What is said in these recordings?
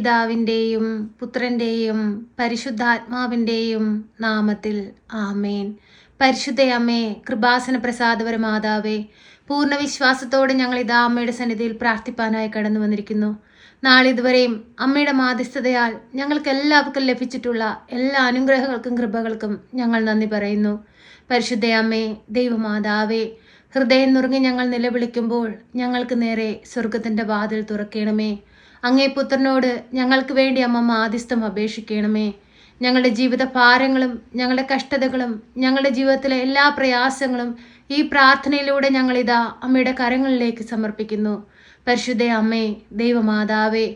പിതാവിന്റെയും പുത്രന്റെയും പരിശുദ്ധാത്മാവിന്റെയും നാമത്തിൽ ആമേൻ. പരിശുദ്ധയമ്മേ കൃപാസന പ്രസാദപര മാതാവേ പൂർണ വിശ്വാസത്തോടെ ഞങ്ങൾ ഇതാ അമ്മയുടെ സന്നിധിയിൽ പ്രാർത്ഥിപ്പാനായി കടന്നു വന്നിരിക്കുന്നു. നാളിതുവരെയും അമ്മയുടെ മാധ്യസ്ഥതയാൽ ഞങ്ങൾക്ക് എല്ലാവർക്കും ലഭിച്ചിട്ടുള്ള എല്ലാ അനുഗ്രഹങ്ങൾക്കും കൃപകൾക്കും ഞങ്ങൾ നന്ദി പറയുന്നു. പരിശുദ്ധയമ്മേ ദൈവമാതാവേ ഹൃദയം നുറുങ്ങി ഞങ്ങൾ നിലവിളിക്കുമ്പോൾ ഞങ്ങൾക്ക് നേരെ സ്വർഗത്തിന്റെ വാതിൽ തുറക്കണമേ. അങ്ങേ പുത്രനോട് ഞങ്ങൾക്ക് വേണ്ടി അമ്മ മാധ്യസ്ഥം അപേക്ഷിക്കണമേ. ഞങ്ങളുടെ ജീവിത ഭാരങ്ങളും ഞങ്ങളുടെ കഷ്ടതകളും ഞങ്ങളുടെ ജീവിതത്തിലെ എല്ലാ പ്രയാസങ്ങളും ഈ പ്രാർത്ഥനയിലൂടെ ഞങ്ങളിതാ അമ്മയുടെ കരങ്ങളിലേക്ക് സമർപ്പിക്കുന്നു. പരിശുദ്ധ അമ്മേ ദൈവമാതാവേ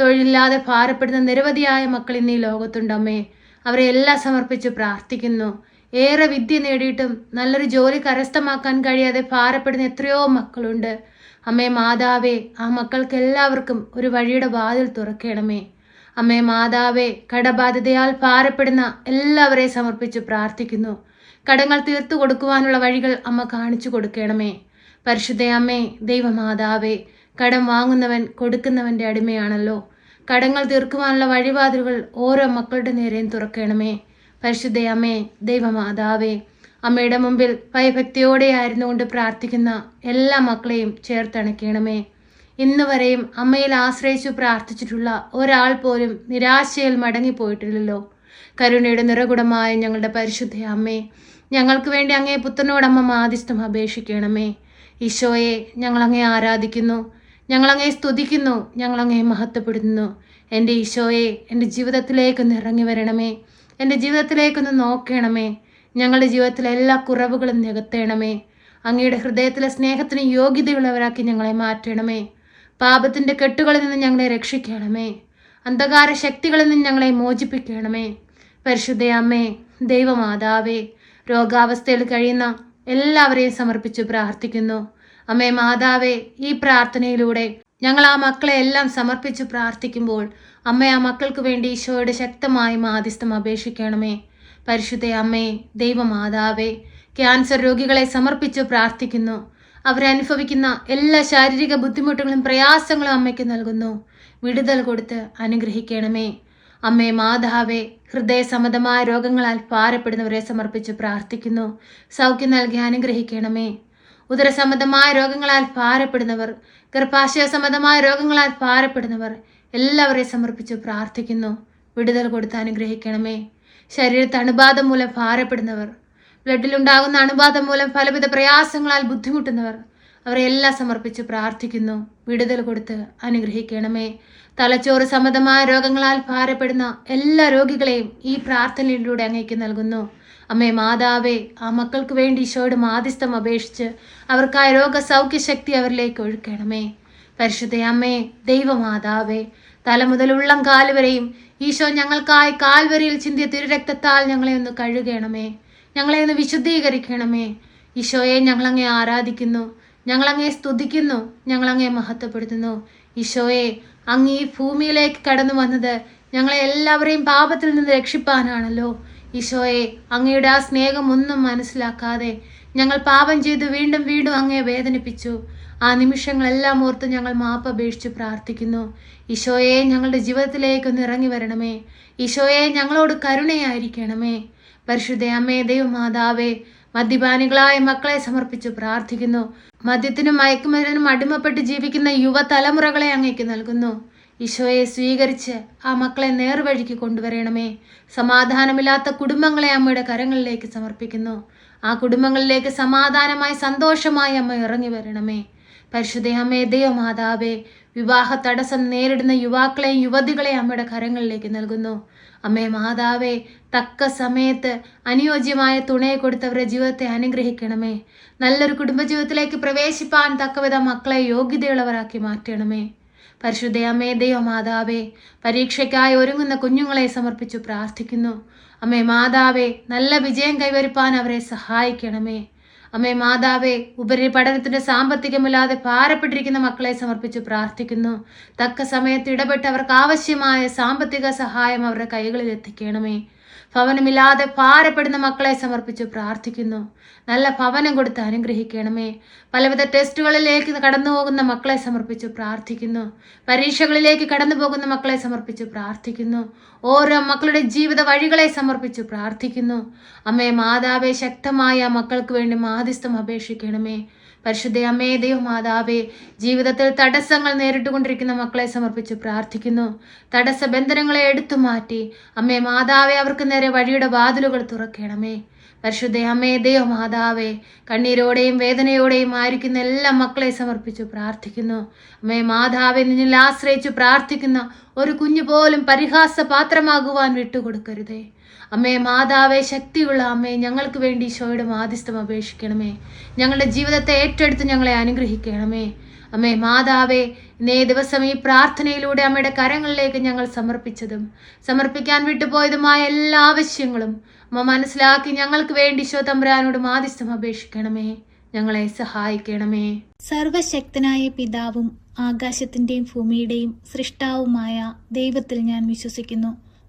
തൊഴിലില്ലാതെ ഭാരപ്പെടുന്ന നിരവധിയായ മക്കൾ ഇന്ന് ഈ ലോകത്തുണ്ടമ്മേ അവരെ എല്ലാം സമർപ്പിച്ച് പ്രാർത്ഥിക്കുന്നു. ഏറെ വിദ്യ നേടിയിട്ടും നല്ലൊരു ജോലി കരസ്ഥമാക്കാൻ കഴിയാതെ ഭാരപ്പെടുന്ന എത്രയോ മക്കളുണ്ട്. അമ്മേ മാതാവേ ആ മക്കൾക്ക് എല്ലാവർക്കും ഒരു വഴിയുടെ വാതിൽ തുറക്കണമേ. അമ്മേ മാതാവേ കടബാധ്യതയാൽ ഭാരപ്പെടുന്ന എല്ലാവരെ സമർപ്പിച്ച് പ്രാർത്ഥിക്കുന്നു. കടങ്ങൾ തീർത്തു കൊടുക്കുവാനുള്ള വഴികൾ അമ്മ കാണിച്ചു കൊടുക്കണമേ. പരിശുദ്ധ അമ്മേ ദൈവമാതാവേ കടം വാങ്ങുന്നവൻ കൊടുക്കുന്നവന്റെ അടിമയാണല്ലോ. കടങ്ങൾ തീർക്കുവാനുള്ള വഴിവാതിലുകൾ ഓരോ മക്കളുടെ നേരെയും തുറക്കണമേ. പരിശുദ്ധ അമ്മേ ദൈവമാതാവേ അമ്മയുടെ മുമ്പിൽ ഭയഭക്തിയോടെ ആയിരുന്നുകൊണ്ട് പ്രാർത്ഥിക്കുന്ന എല്ലാ മക്കളെയും ചേർത്തണയ്ക്കണമേ. ഇന്ന് വരെയും അമ്മയിൽ ആശ്രയിച്ചു പ്രാർത്ഥിച്ചിട്ടുള്ള ഒരാൾ പോലും നിരാശയിൽ മടങ്ങിപ്പോയിട്ടില്ലല്ലോ. കരുണയുടെ നിറകുടമായ ഞങ്ങളുടെ പരിശുദ്ധ അമ്മേ ഞങ്ങൾക്ക് വേണ്ടി അങ്ങേ പുത്രനോടമ്മ മാധ്യസ്ഥം അപേക്ഷിക്കണമേ. ഈശോയെ ഞങ്ങളങ്ങേ ആരാധിക്കുന്നു ഞങ്ങളങ്ങേ സ്തുതിക്കുന്നു ഞങ്ങളങ്ങേ മഹത്വപ്പെടുന്നു എന്റെ ഈശോയെ എന്റെ ജീവിതത്തിലേക്കൊന്ന് ഇറങ്ങി വരണമേ എന്റെ ജീവിതത്തിലേക്കൊന്ന് നോക്കണമേ. ഞങ്ങളുടെ ജീവിതത്തിലെ എല്ലാ കുറവുകളും നികത്തേണമേ. അങ്ങയുടെ ഹൃദയത്തിലെ സ്നേഹത്തിന് യോഗ്യതയുള്ളവരാക്കി ഞങ്ങളെ മാറ്റണമേ. പാപത്തിന്റെ കെട്ടുകളിൽ നിന്ന് ഞങ്ങളെ രക്ഷിക്കണമേ. അന്ധകാര ശക്തികളിൽ നിന്ന് ഞങ്ങളെ മോചിപ്പിക്കണമേ. പരിശുദ്ധ അമ്മേ ദൈവമാതാവേ രോഗാവസ്ഥയിൽ കഴിയുന്ന എല്ലാവരെയും സമർപ്പിച്ച് പ്രാർത്ഥിക്കുന്നു. അമ്മേ മാതാവേ ഈ പ്രാർത്ഥനയിലൂടെ ഞങ്ങൾ ആ മക്കളെ എല്ലാം സമർപ്പിച്ച് പ്രാർത്ഥിക്കുമ്പോൾ അമ്മ ആ മക്കൾക്ക് വേണ്ടി ഈശോയുടെ ശക്തമായി മാധ്യസ്ഥം അപേക്ഷിക്കണമേ. പരിശുദ്ധ അമ്മേ ദൈവമാതാവേ ക്യാൻസർ രോഗികളെ സമർപ്പിച്ച് പ്രാർത്ഥിക്കുന്നു. അവരനുഭവിക്കുന്ന എല്ലാ ശാരീരിക ബുദ്ധിമുട്ടുകളും പ്രയാസങ്ങളും അമ്മയ്ക്ക് നൽകുന്നു. വിടുതൽ കൊടുത്ത് അനുഗ്രഹിക്കണമേ. അമ്മേ മാതാവേ ഹൃദയ സംബന്ധമായ രോഗങ്ങളാൽ ഭാരപ്പെടുന്നവരെ സമർപ്പിച്ച് പ്രാർത്ഥിക്കുന്നു. സൗഖ്യം നൽകി അനുഗ്രഹിക്കണമേ. ഉദരസംബന്ധമായ രോഗങ്ങളാൽ ഭാരപ്പെടുന്നവർ ഗർഭാശയ സംബന്ധമായ രോഗങ്ങളാൽ ഭാരപ്പെടുന്നവർ എല്ലാവരെയും സമർപ്പിച്ച് പ്രാർത്ഥിക്കുന്നു. വിടുതൽ കൊടുത്ത് അനുഗ്രഹിക്കണമേ. ശരീരത്തെ അണുബാധം മൂലം ഭാരപ്പെടുന്നവർ ബ്ലഡിലുണ്ടാകുന്ന അണുബാധ മൂലം പലവിധ പ്രയാസങ്ങളാൽ ബുദ്ധിമുട്ടുന്നവർ അവരെ എല്ലാം സമർപ്പിച്ച് പ്രാർത്ഥിക്കുന്നു. വിടുതൽ കൊടുത്ത് അനുഗ്രഹിക്കണമേ. തലച്ചോറ് സംബന്ധമായ രോഗങ്ങളാൽ ഭാരപ്പെടുന്ന എല്ലാ രോഗികളെയും ഈ പ്രാർത്ഥനയിലൂടെ അങ്ങേക്ക് നൽകുന്നു. അമ്മേ മാതാവേ ആ മക്കൾക്ക് വേണ്ടി ഈശോയുടെ മാധ്യസ്ഥം അപേക്ഷിച്ച് അവർക്കായ രോഗസൗഖ്യശക്തി അവരിലേക്ക് ഒഴുക്കണമേ. പരിശുദ്ധ അമ്മേ ദൈവമാതാവേ തല മുതൽ ഉള്ളം കാൽ വരെയും ഈശോ ഞങ്ങൾക്കായി കാൽവരിയിൽ ചിന്തിയ തിരുരക്തത്താൽ ഞങ്ങളെ ഒന്ന് കഴുകണമേ. ഞങ്ങളെ ഒന്ന് വിശുദ്ധീകരിക്കണമേ. ഈശോയെ ഞങ്ങളങ്ങെ ആരാധിക്കുന്നു. ഞങ്ങളങ്ങെ സ്തുതിക്കുന്നു. ഞങ്ങളങ്ങെ മഹത്വപ്പെടുത്തുന്നു. ഈശോയെ അങ്ങ് ഈ ഭൂമിയിലേക്ക് കടന്നു വന്നത് ഞങ്ങളെ എല്ലാവരെയും പാപത്തിൽ നിന്ന് രക്ഷിപ്പാനാണല്ലോ. ഈശോയെ അങ്ങയുടെ ആ സ്നേഹം ഒന്നും മനസ്സിലാക്കാതെ ഞങ്ങൾ പാപം ചെയ്ത് വീണ്ടും വീണ്ടും അങ്ങയെ വേദനിപ്പിച്ചു. ആ നിമിഷങ്ങളെല്ലാം ഓർത്ത് ഞങ്ങൾ മാപ്പ് അപേക്ഷിച്ച് പ്രാർത്ഥിക്കുന്നു. ഈശോയെ ഞങ്ങളുടെ ജീവിതത്തിലേക്ക് ഒന്ന് ഇറങ്ങി വരണമേ. ഈശോയെ ഞങ്ങളോട് കരുണയായിരിക്കണമേ. പരിശുദ്ധ അമ്മേ ദൈവമാതാവേ മദ്യപാനികളായ മക്കളെ സമർപ്പിച്ച് പ്രാർത്ഥിക്കുന്നു. മദ്യത്തിനും മയക്കുമരുന്നിനും അടിമപ്പെട്ട് ജീവിക്കുന്ന യുവതലമുറകളെ അങ്ങേക്ക് നൽകുന്നു. ഈശോയെ സ്വീകരിച്ച് ആ മക്കളെ നേർവഴിക്ക് കൊണ്ടുവരണമേ. സമാധാനമില്ലാത്ത കുടുംബങ്ങളെ അമ്മയുടെ കരങ്ങളിലേക്ക് സമർപ്പിക്കുന്നു. ആ കുടുംബങ്ങളിലേക്ക് സമാധാനമായി സന്തോഷമായി അമ്മ ഇറങ്ങി വരണമേ. പരിശുദ്ധ അമ്മേ ദൈവമാതാവേ വിവാഹ തടസ്സം നേരിടുന്ന യുവാക്കളെയും യുവതികളെയും അമ്മയുടെ കരങ്ങളിലേക്ക് നൽകുന്നു. അമ്മേ മാതാവേ തക്ക സമയത്ത് അനുയോജ്യമായ തുണയെ കൊടുത്തവരുടെ ജീവിതത്തെ അനുഗ്രഹിക്കണമേ. നല്ലൊരു കുടുംബജീവിതത്തിലേക്ക് പ്രവേശിപ്പാൻ തക്കവിധ മക്കളെ യോഗ്യതയുള്ളവരാക്കി മാറ്റണമേ. പരിശുദ്ധയമ്മേ ദൈവ ദൈവമാതാവേ പരീക്ഷയ്ക്കായി ഒരുങ്ങുന്ന കുഞ്ഞുങ്ങളെ സമർപ്പിച്ചു പ്രാർത്ഥിക്കുന്നു. അമ്മേ മാതാവേ നല്ല വിജയം കൈവരിപ്പാൻ അവരെ സഹായിക്കണമേ. അമ്മേ മാതാവേ ഉപരിപഠനത്തിന്റെ സാമ്പത്തികമില്ലാതെ ഭാരപ്പെട്ടിരിക്കുന്ന മക്കളെ സമർപ്പിച്ച് പ്രാർത്ഥിക്കുന്നു. തക്ക സമയത്ത് ഇടപെട്ട് അവർക്ക് ആവശ്യമായ സാമ്പത്തിക സഹായം അവരുടെ കൈകളിൽ എത്തിക്കണമേ ഭവനമില്ലാതെ പാരപ്പെടുന്ന മക്കളെ സമർപ്പിച്ച് പ്രാർത്ഥിക്കുന്നു. നല്ല ഭവനം കൊടുത്ത് അനുഗ്രഹിക്കണമേ. പലവിധ ടെസ്റ്റുകളിലേക്ക് കടന്നു പോകുന്ന മക്കളെ സമർപ്പിച്ച് പ്രാർത്ഥിക്കുന്നു. പരീക്ഷകളിലേക്ക് കടന്നു പോകുന്ന മക്കളെ സമർപ്പിച്ച് പ്രാർത്ഥിക്കുന്നു. ഓരോ മക്കളുടെ ജീവിത വഴികളെ സമർപ്പിച്ച് പ്രാർത്ഥിക്കുന്നു. അമ്മേ മാതാവേ ശക്തമായ മക്കൾക്ക് വേണ്ടി മാധ്യസ്ഥം അപേക്ഷിക്കണമേ. പരിശുദ്ധ അമ്മേ ദൈവമാതാവേ ജീവിതത്തിൽ തടസ്സങ്ങൾ നേരിട്ടുകൊണ്ടിരിക്കുന്ന മക്കളെ സമർപ്പിച്ച് പ്രാർത്ഥിക്കുന്നു. തടസ്സ ബന്ധനങ്ങളെ എടുത്തു മാറ്റി. അമ്മേ മാതാവേ അവർക്ക് നേരെ വഴിയുടെ വാതിലുകൾ തുറക്കണമേ. പരിശുദ്ധ അമ്മേ ദൈവമാതാവേ കണ്ണീരോടെയും വേദനയോടെയും ആയിരിക്കുന്ന എല്ലാ മക്കളെ സമർപ്പിച്ചു പ്രാർത്ഥിക്കുന്നു. അമ്മേ മാതാവെ നിന്നിൽ ആശ്രയിച്ചു പ്രാർത്ഥിക്കുന്ന ഒരു കുഞ്ഞു പോലും പരിഹാസ പാത്രമാകുവാൻ വിട്ടുകൊടുക്കരുതേ. അമ്മേ മാതാവേ ശക്തിയുള്ള അമ്മേ ഞങ്ങൾക്ക് വേണ്ടി ഈശോയുടെ മാധ്യസ്ഥം അപേക്ഷിക്കണമേ. ഞങ്ങളുടെ ജീവിതത്തെ ഏറ്റെടുത്ത് ഞങ്ങളെ അനുഗ്രഹിക്കണമേ. അമ്മേ മാതാവേ ഇന്നേ ദിവസം ഈ പ്രാർത്ഥനയിലൂടെ അമ്മയുടെ കരങ്ങളിലേക്ക് ഞങ്ങൾ സമർപ്പിച്ചതും സമർപ്പിക്കാൻ വിട്ടുപോയതുമായ എല്ലാ ആവശ്യങ്ങളും അമ്മ മനസ്സിലാക്കി ഞങ്ങൾക്ക് വേണ്ടി ഈശോ തമ്പുരാനോട് മാധ്യസ്ഥം അപേക്ഷിക്കണമേ. ഞങ്ങളെ സഹായിക്കണമേ. സർവശക്തനായ പിതാവും ആകാശത്തിന്റെയും ഭൂമിയുടെയും സൃഷ്ടാവുമായ ദൈവത്തിൽ ഞാൻ വിശ്വസിക്കുന്നു.